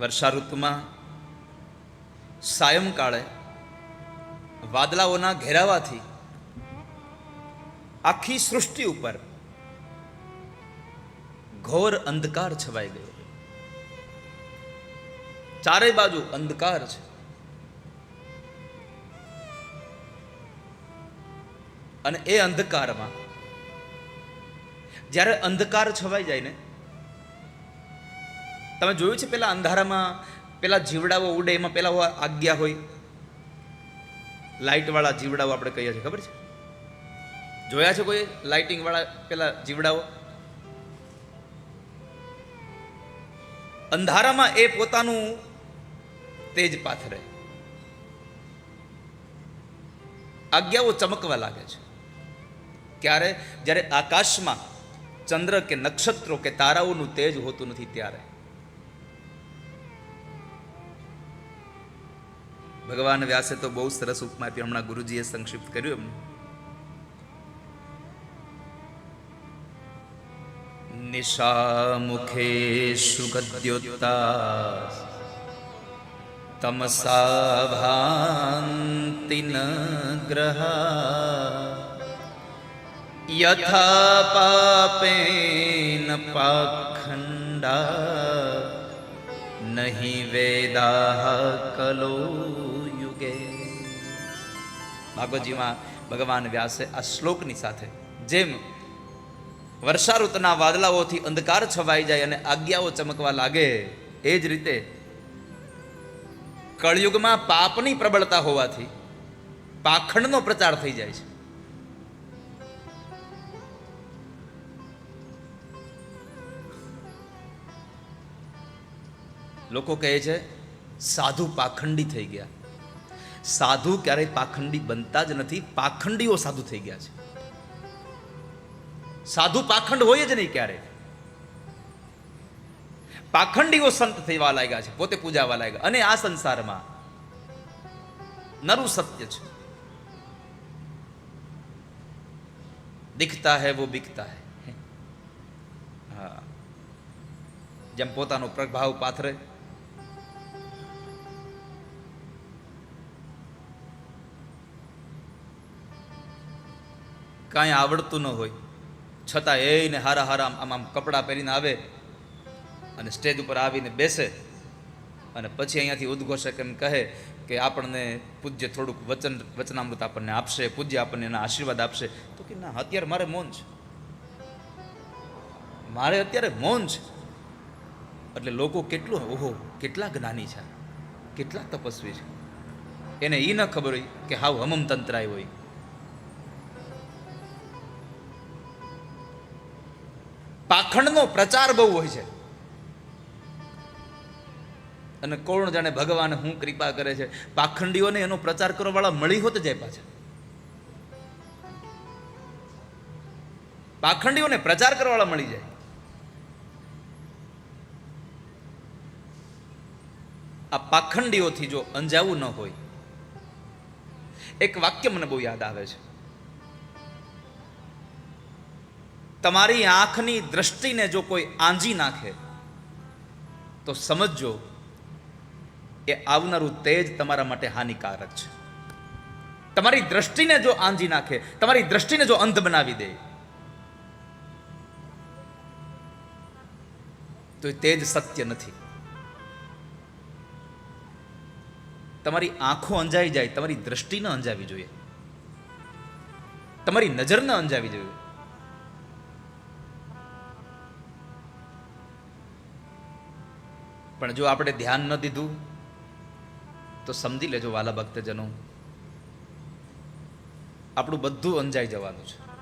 વર્ષા ઋતુમાં સાયંકાળે વાદળાઓના ઘેરાવાથી આખી સૃષ્ટિ ઉપર ઘોર અંધકાર છવાઈ ગયો ચારે બાજુ અંધકાર છે. અને એ અંધકારમાં જ્યારે અંધકાર છવાઈ જાય ને તમે જોયું છે પેલા અંધારામાં પેલા જીવડાઓ ઉડે, એમાં પેલા આજ્ઞા હોય? લાઇટવાળા જીવડાઓ આપણે કહીએ છીએ, ખબર છે? જોયા છે કોઈ લાઇટિંગવાળા પેલા જીવડાઓ? અંધારામાં એ પોતાનું તેજ પાથરે. આજ્ઞાઓ ચમકવા લાગે છે. ક્યારે? જ્યારે આકાશમાં ચંદ્ર કે નક્ષત્રો કે તારાઓનું તેજ હોતું નથી, ત્યારે. ભગવાન વ્યાસે તો બહુ સરસ ઉપમા આપી હમણાં ગુરુજીએ સંક્ષિપ્ત કર્યું એમને. નિશામુખે સુગદ્યોતા તમસા ભાંતિ ન ગ્રહા યથા પાપેન પાખંડા નહીં વેદા કલો યુગે ભાગવતજીમાં ભગવાન વ્યાસે આ શ્લોકની સાથે જેમ વર્ષા ઋતુના વાદળાઓથી અંધકાર છવાઈ જાય અને આજ્ઞાઓ ચમકવા લાગે, એ જ રીતે કળયુગમાં પાપની પ્રબળતા હોવાથી પાખંડનો પ્રચાર થઈ જાય છે. લોકો કહે છે, સાધુ પાખંડી થઈ ગયા. સાધુ ક્યારેય પાખંડી બનતા જ નથી, પાખંડીઓ સાધુ થઈ ગયા છે. સાધુ પાખંડ હોય જ નહીં ક્યારે પાખંડીઓ સંત થવા લાગ્યા છે, પોતે પૂજાવા લાગ્યા. અને આ સંસારમાં નરું સત્ય છે. દિખતા હૈ, વો બિકતા હૈ. હા. જેમ પોતાનો પ્રભાવ પાથરે કાંઈ આવડતું ન હોય. છતાં એને હારા હારા આમ આમ કપડાં પહેરીને આવે અને સ્ટેજ ઉપર આવીને બેસે અને પછી અહીંયાથી ઉદ્ઘોષક એમ કહે કે આપણને પૂજ્ય થોડુંક વચન, વચનામૃત આપણને આપશે, પૂજ્ય આપણને એના આશીર્વાદ આપશે. તો કે ના, અત્યારે મારે મૌન છે. મારે અત્યારે મૌન છે. એટલે લોકો કેટલું, ઓહો, કેટલા જ્ઞાની છે. કેટલા તપસ્વી છે. એને એ ન ખબર હોય કે હાવ હમમ તંત્રાય હોય. પાખંડનો પ્રચાર બહુ હોય છે. અને કોણ જાણે ભગવાન હું કૃપા કરે છે. પાખંડીઓને એનો પ્રચાર કરવા વાળા મળી હોત જાય પાછા. પાખંડીઓને પ્રચાર કરવા વાળા મળી જાય. આ પાખંડીઓથી જો અંજાવું ન હોય, એક વાક્ય મને બહુ યાદ આવે છે. તમારી આંખની દ્રષ્ટિને જો કોઈ આંજી નાખે, તો સમજજો એ આવનારું તેજ તમારા માટે હાનિકારક છે. તમારી દ્રષ્ટિને જો આંજી નાખે, તમારી દ્રષ્ટિને જો અંધ બનાવી દે, તો એ તેજ સત્ય નથી. તમારી આંખો અંજાઈ જાય, તમારી દ્રષ્ટિને અંજાવી જોઈએ. તમારી નજરને અંજાવી જોઈએ. પણ જો આપણે ધ્યાન ન દીધું, તો સમજી લેજો વાલા ભક્તજનો, આપણું બધું અંજાઈ જવાનું છે.